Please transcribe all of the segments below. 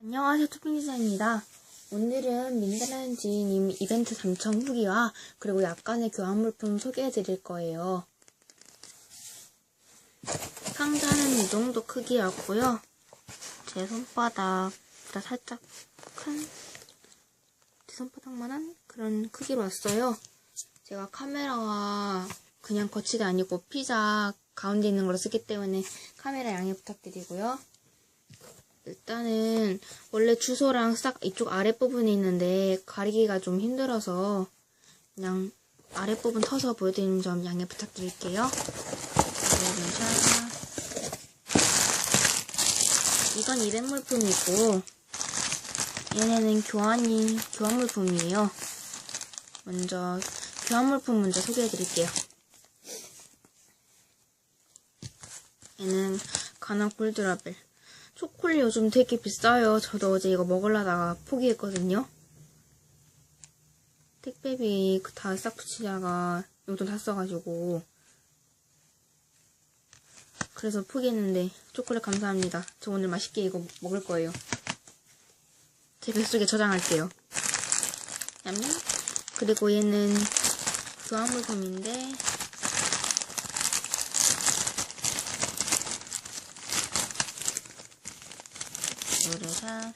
안녕하세요 토핑기사입니다. 오늘은 민다란지님 이벤트 당첨 후기와 그리고 약간의 교환 물품 소개해 드릴 거예요. 상자는 이 정도 크기였고요. 제 손바닥보다 살짝 큰, 제 손바닥만한 그런 크기로 왔어요. 제가 카메라와 그냥 거치대 아니고 피자 가운데 있는 걸로 쓰기 때문에 카메라 양해 부탁드리고요. 일단은 원래 주소랑 싹 이쪽 아랫부분이 있는데 가리기가 좀 힘들어서 그냥 아랫부분 터서 보여드리는 점 양해 부탁드릴게요. 이건 200물품이고 얘네는 교환이 교환 물품이에요. 먼저 교환 물품 먼저 소개해드릴게요. 얘는 가나 골드라벨 초콜릿 요즘 되게 비싸요. 저도 어제 이거 먹으려다가 포기했거든요. 택배비 다 싹 붙이다가 용돈 다 써가지고 그래서 포기했는데 초콜릿 감사합니다. 저 오늘 맛있게 이거 먹을 거예요. 제 뱃속에 저장할게요. 냠냠. 그리고 얘는 교환 물품인데 노래사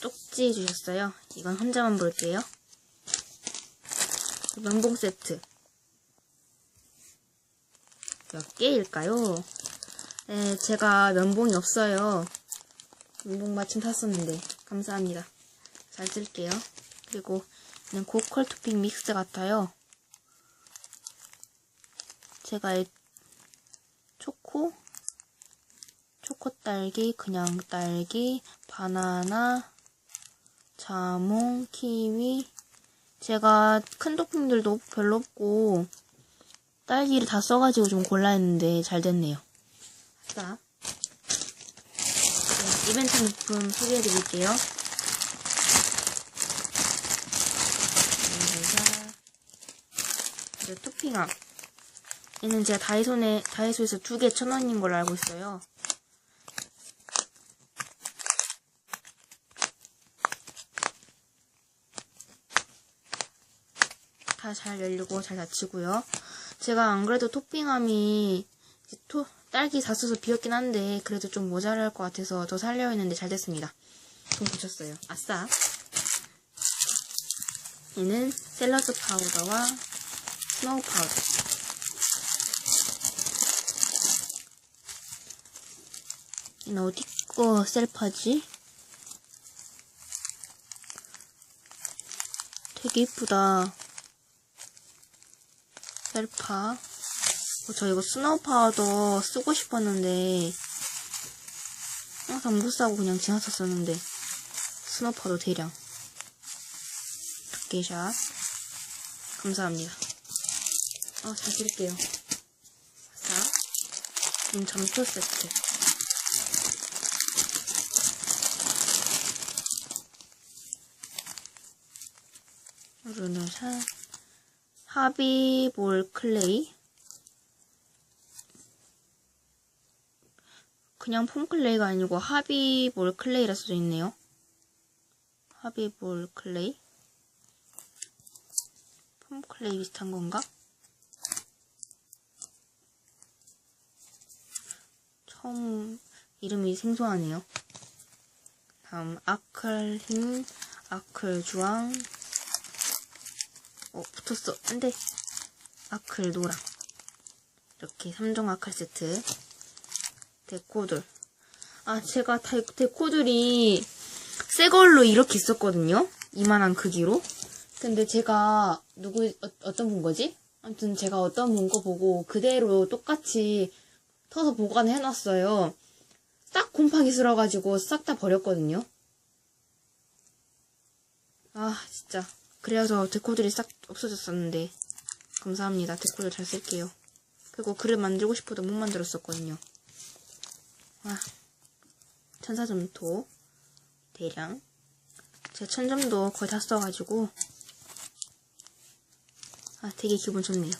쪽지 주셨어요. 이건 혼자만 볼게요. 면봉 세트 몇 개일까요? 네, 제가 면봉이 없어요. 면봉 마침 샀었는데 감사합니다. 잘 쓸게요. 그리고 그냥 고퀄 토핑 믹스 같아요. 제가 이 초코 초 코 딸기, 그냥 딸기, 바나나, 자몽, 키위. 제가 큰 토핑들도 별로 없고 딸기를 다 써가지고 좀 골라 했는데 잘 됐네요. 아싸. 네, 이벤트 물품 소개해드릴게요. 그리고 토핑함. 얘는 제가 다이소에, 다이소에서 두 개 천 원인 걸로 알고 있어요. 다 잘 열리고 잘 닫히고요. 제가 안 그래도 토핑함이 토, 딸기 다 써서 비었긴 한데 그래도 좀 모자랄 것 같아서 더 살려 했는데 잘 됐습니다. 돈 붙였어요. 아싸. 얘는 샐러드 파우더와 스노우 파우더. 얘는 어디 거 셀파지? 되게 이쁘다. 셀파. 어, 저 이거 스노우 파우더 쓰고 싶었는데, 항상 못 사고 그냥 지나쳤었는데, 스노우 파우더 대량. 두께샷. 감사합니다. 어, 잘 쓸게요. 자, 음, 점토 세트. 루네사 하비볼 클레이 그냥 폼 클레이가 아니고 하비볼 클레이라 써져 있네요. 하비볼 클레이 폼 클레이 비슷한 건가? 처음 이름이 생소하네요. 다음 아클 흰, 아클 주황, 어, 붙었어. 안 돼. 아클 노랑. 이렇게 3종 아클 세트. 데코들. 아, 제가 다, 데코들이 새 걸로 이렇게 있었거든요. 이만한 크기로. 근데 제가 누구 어, 어떤 분 거지? 아무튼 제가 어떤 분 거 보고 그대로 똑같이 터서 보관해 놨어요. 딱 곰팡이 쓸어가지고 싹 다 버렸거든요. 아, 진짜. 그래서 데코들이 싹 없어졌었는데 감사합니다. 데코들 잘 쓸게요. 그리고 글을 만들고 싶어도 못 만들었었거든요. 아, 천사점토 대량 제 천점도 거의 다 써가지고 아 되게 기분 좋네요.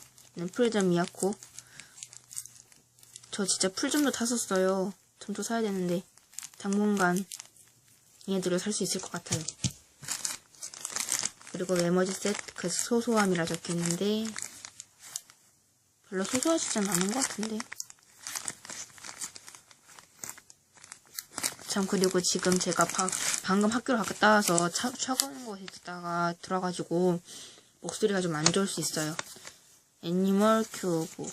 풀점 미야코 저 진짜 풀점도 다 썼어요. 점토 사야 되는데 당분간 얘네들을 살 수 있을 것 같아요. 그리고 메모지 셋, 그 소소함이라 적혀있는데, 별로 소소하지는 않은 것 같은데. 참, 그리고 지금 제가 바- 방금 학교를 갔다 와서 차, 차가운 곳에 있다가 들어가지고, 목소리가 좀 안 좋을 수 있어요. 애니멀 큐브.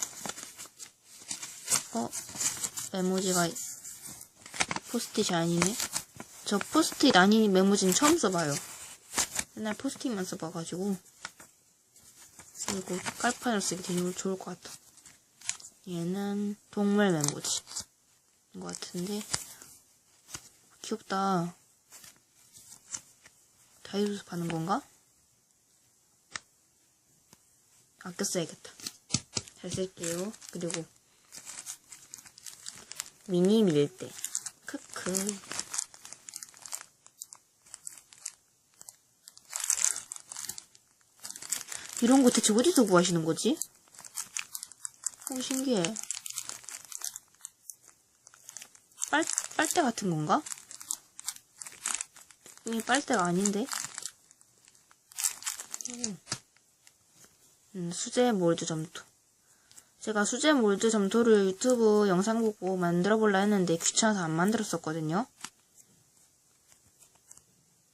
어? 메모지가 포스트잇이 아니네? 저 포스트잇 아닌 메모지는 처음 써봐요. 맨날 포스트잇만 써봐가지고. 그리고 깔판을 쓰기 되게 좋을 것 같아. 얘는 동물 메모지인 것 같은데. 귀엽다. 다이소에서 파는 건가? 아껴 써야겠다. 잘 쓸게요. 그리고 미니 밀대. 크크. 이런 거 대체 어디서 구하시는 거지? 어, 신기해. 빨, 빨대 같은 건가? 이게 빨대가 아닌데? 음. 음, 수제 몰드 점토. 제가 수제 몰드 점토를 유튜브 영상 보고 만들어 볼라 했는데 귀찮아서 안 만들었었거든요.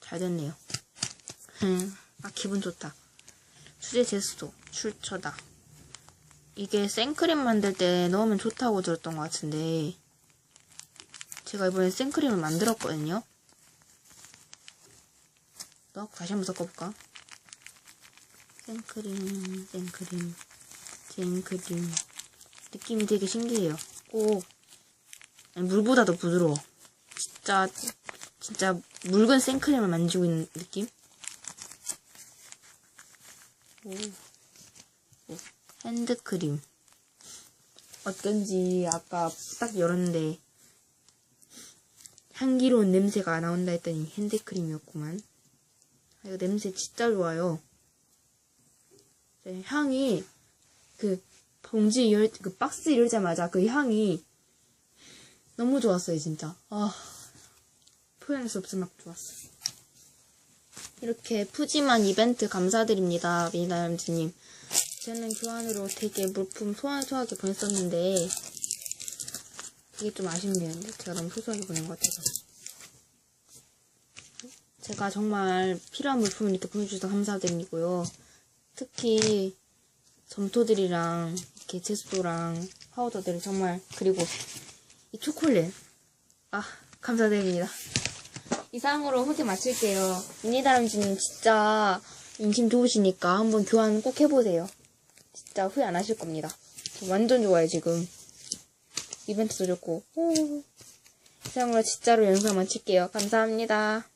잘 됐네요. 음, 아, 기분 좋다. 수제 제스토, 출처다. 이게 생크림 만들 때 넣으면 좋다고 들었던 것 같은데, 제가 이번에 생크림을 만들었거든요. 넣고 다시 한번 섞어볼까? 생크림, 생크림, 생크림. 느낌이 되게 신기해요. 꼭, 아니, 물보다도 부드러워. 진짜, 진짜 묽은 생크림을 만지고 있는 느낌? 핸드크림. 어쩐지 아까 딱 열었는데 향기로운 냄새가 나온다 했더니 핸드크림이었구만. 아, 이거 냄새 진짜 좋아요. 네, 향이 그 봉지 열, 그 박스 열자마자 그 향이 너무 좋았어요, 진짜. 아, 표현할 수 없을 만큼 좋았어요. 이렇게 푸짐한 이벤트 감사드립니다, 미나람쥐님. 저는 교환으로 되게 물품 소소하게 보냈었는데, 이게 좀 아쉽네요. 제가 너무 소소하게 보낸 것 같아서. 제가 정말 필요한 물품을 이렇게 보내주셔서 감사드리고요. 특히 점토들이랑 이렇게 제스토랑 파우더들 정말 그리고 이 초콜릿 아 감사드립니다. 이상으로 후기 마칠게요. 미니다람쥐는 진짜 인심 좋으시니까 한번 교환 꼭 해보세요. 진짜 후회 안 하실 겁니다. 저 완전 좋아요 지금. 이벤트도 좋고. 오. 이상으로 진짜로 영상 마칠게요. 감사합니다.